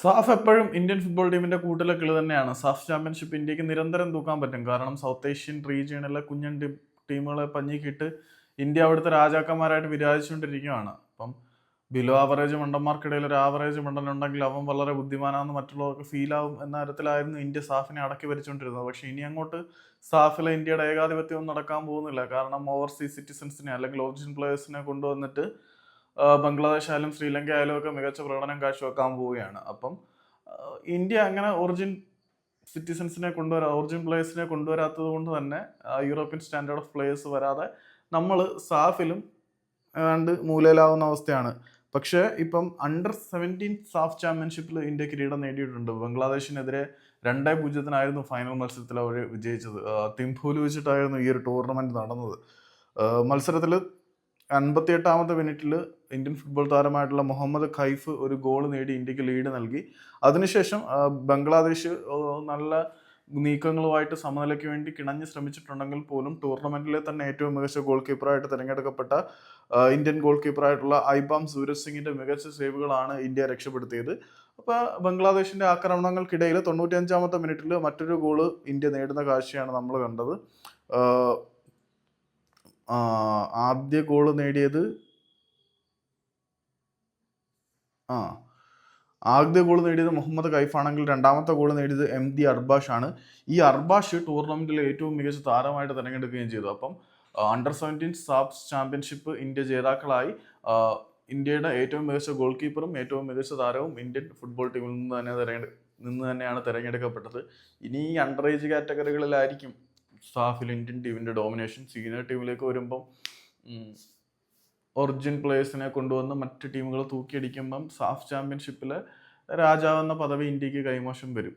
SAFF എപ്പോഴും Indian football ടീമിന്റെ കൂട്ടിലെ കിളി തന്നെയാണ്. സാഫ് ചാമ്പ്യൻഷിപ്പ് ഇന്ത്യയ്ക്ക് നിരന്തരം തൂക്കാൻ പറ്റും. കാരണം സൗത്ത് ഏഷ്യൻ റീജിയണിലെ കുഞ്ഞൻ ടീമുകളെ പഞ്ഞിക്കിട്ട് ഇന്ത്യ അവിടുത്തെ രാജാക്കന്മാരായിട്ട് വിരാജിച്ചുകൊണ്ടിരിക്കുകയാണ്. അപ്പം ബിലോ ആവറേജ് മണ്ടന്മാർക്കിടയിൽ ഒരു ആവറേജ് മണ്ടൻ ഉണ്ടെങ്കിൽ അവൻ വളരെ ബുദ്ധിമാനാണെന്ന് മറ്റുള്ളവർക്ക് ഫീൽ ആവും എന്ന തരത്തിലായിരുന്നു ഇന്ത്യ സാഫിനെ അടക്കി ഭരിച്ചുകൊണ്ടിരുന്നത്. പക്ഷെ ഇനി അങ്ങോട്ട് സാഫിലെ ഇന്ത്യയുടെ ഏകാധിപത്യം ഒന്നും നടക്കാൻ പോകുന്നില്ല. കാരണം ഓവർസീസ് സിറ്റിസൺസിനെ അല്ലെങ്കിൽ ഓറിജിൻ പ്ലേയേഴ്സിനെ കൊണ്ടുവന്നിട്ട് ബംഗ്ലാദേശ് ആയാലും ശ്രീലങ്ക ആയാലും ഒക്കെ മികച്ച പ്രകടനം കാഴ്ചവെക്കാൻ പോവുകയാണ്. അപ്പം ഇന്ത്യ അങ്ങനെ ഒറിജിൻ സിറ്റിസൺസിനെ കൊണ്ടുവരാ ഒറിജിൻ പ്ലേയേഴ്സിനെ കൊണ്ടുവരാത്തത് കൊണ്ട് തന്നെ യൂറോപ്യൻ സ്റ്റാൻഡേർഡ് ഓഫ് പ്ലേയേഴ്സ് വരാതെ നമ്മൾ സാഫിലും ഏതാണ്ട് മൂലയിലാവുന്ന അവസ്ഥയാണ്. പക്ഷേ ഇപ്പം അണ്ടർ സെവന്റീൻ സാഫ് ചാമ്പ്യൻഷിപ്പിൽ ഇന്ത്യ കിരീടം നേടിയിട്ടുണ്ട്. ബംഗ്ലാദേശിനെതിരെ രണ്ടേ പൂജ്യത്തിനായിരുന്നു ഫൈനൽ മത്സരത്തിൽ അവർ വിജയിച്ചത്. തിംഫൂൽ വെച്ചിട്ടായിരുന്നു ഈ ഒരു ടൂർണമെന്റ് നടന്നത്. മത്സരത്തിൽ അൻപത്തി എട്ടാമത്തെ മിനിറ്റിൽ ഇന്ത്യൻ ഫുട്ബോൾ താരമായിട്ടുള്ള മുഹമ്മദ് ഖൈഫ് ഒരു ഗോൾ നേടി ഇന്ത്യയ്ക്ക് ലീഡ് നൽകി. അതിനുശേഷം ബംഗ്ലാദേശ് നല്ല നീക്കങ്ങളുമായിട്ട് സമനിലയ്ക്ക് വേണ്ടി കിണഞ്ഞ് ശ്രമിച്ചിട്ടുണ്ടെങ്കിൽ പോലും ടൂർണമെന്റിലെ തന്നെ ഏറ്റവും മികച്ച ഗോൾ കീപ്പറായിട്ട് തിരഞ്ഞെടുക്കപ്പെട്ട ഇന്ത്യൻ ഗോൾ കീപ്പറായിട്ടുള്ള ഐബാം സൂരജ് സിംഗിന്റെ മികച്ച സേവുകളാണ് ഇന്ത്യ രക്ഷപ്പെടുത്തിയത്. അപ്പോൾ ബംഗ്ലാദേശിന്റെ ആക്രമണങ്ങൾക്കിടയിൽ തൊണ്ണൂറ്റിയഞ്ചാമത്തെ മിനിറ്റിൽ മറ്റൊരു ഗോൾ ഇന്ത്യ നേടുന്ന കാഴ്ചയാണ് നമ്മൾ കണ്ടത്. ആദ്യ ഗോൾ നേടിയത് ആ ആദ്യ ഗോൾ നേടിയത് മുഹമ്മദ് കൈഫാണെങ്കിൽ രണ്ടാമത്തെ ഗോൾ നേടിയത് എം ഡി അർബാഷ് ആണ്. ഈ അർബാഷ് ടൂർണമെന്റിലെ ഏറ്റവും മികച്ച താരമായിട്ട് തിരഞ്ഞെടുക്കുകയും ചെയ്തു. അപ്പം under seventeen SAFF championship India ജേതാക്കളായി. ഇന്ത്യയുടെ ഏറ്റവും മികച്ച ഗോൾ കീപ്പറും ഏറ്റവും മികച്ച താരവും ഇന്ത്യൻ ഫുട്ബോൾ ടീമിൽ നിന്ന് തന്നെ തിരഞ്ഞെടു നിന്ന് തന്നെയാണ് തിരഞ്ഞെടുക്കപ്പെട്ടത്. ഇനി ഈ അണ്ടർ ഏജ് കാറ്റഗറികളിലായിരിക്കും സാഫിൽ ഇന്ത്യൻ ടീമിന്റെ ഡോമിനേഷൻ സീനിയർ ടീമിലേക്ക് വരുമ്പം ഒറിജിൻ പ്ലേയേഴ്സിനെ കൊണ്ടുവന്ന് മറ്റ് ടീമുകൾ തൂക്കിയടിക്കുമ്പം സാഫ് ചാമ്പ്യൻഷിപ്പിലെ രാജാവെന്ന പദവി ഇന്ത്യയ്ക്ക് കൈമോശം വരും.